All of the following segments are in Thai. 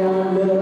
and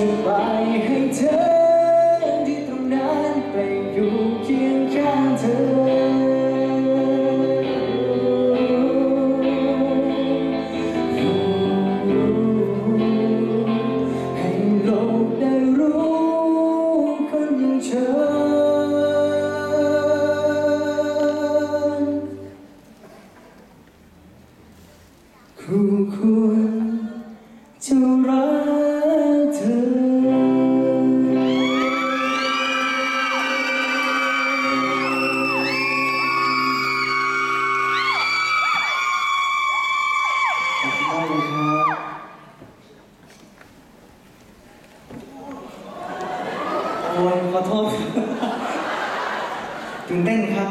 ฉันไปให้เธอที่ตรงนั้นไปอยู่เคียงข้างเธอ ให้โลกได้รู้คนอย่างคู่ควร อบตื่นเต้นครับ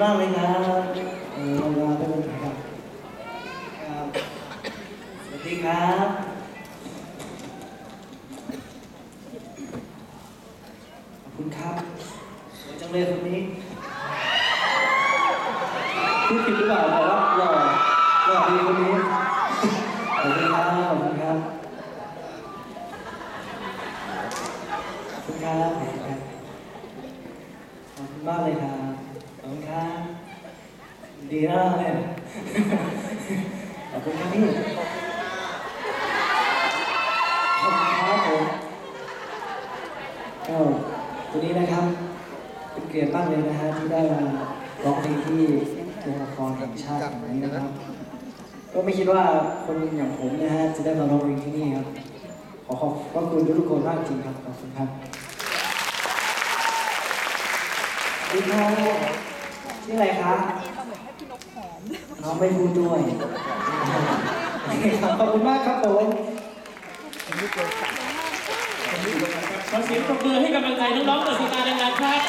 น่าเลยนะเออเราลาไปเลยครับครับสวัสดีครับขอบคุณครับสวยจังเลยคนนี้พูดผิดหรือเปล่าบอกว่าหล่อหล่อดีคนนี้ขอบคุณครับขอบคุณครับ คุณครับขอบคุณครับขอบคุณมากเลยครับขอบคุณครับดีนะเนี่ยขอบคุณครับพี่ขอบคุณครับผมก็วันนี้นะครับเป็นเกียรติมากเลยนะฮะที่ได้มาร้องเพลงที่โรงละครแห่งชาติแห่งนี้นะครับ ก็ไม่คิดว่าคนอย่างผมนะฮะจะได้มาร้องเพลงที่นี่ครับ ขอขอบพระคุณทุกๆคนมากจริงครับ ขอบคุณครับสวัสดีครับชื่ออะไรครับน้องไม่พูดด้วยขอบคุณมากครับผมขอเสียงปรบมือให้กำลังใจน้องๆเดอะสตาร์ดังๆครับ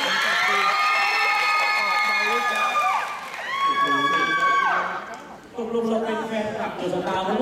ตกลงเราเป็นแฟนคลับเดอะสตาร์เพราะ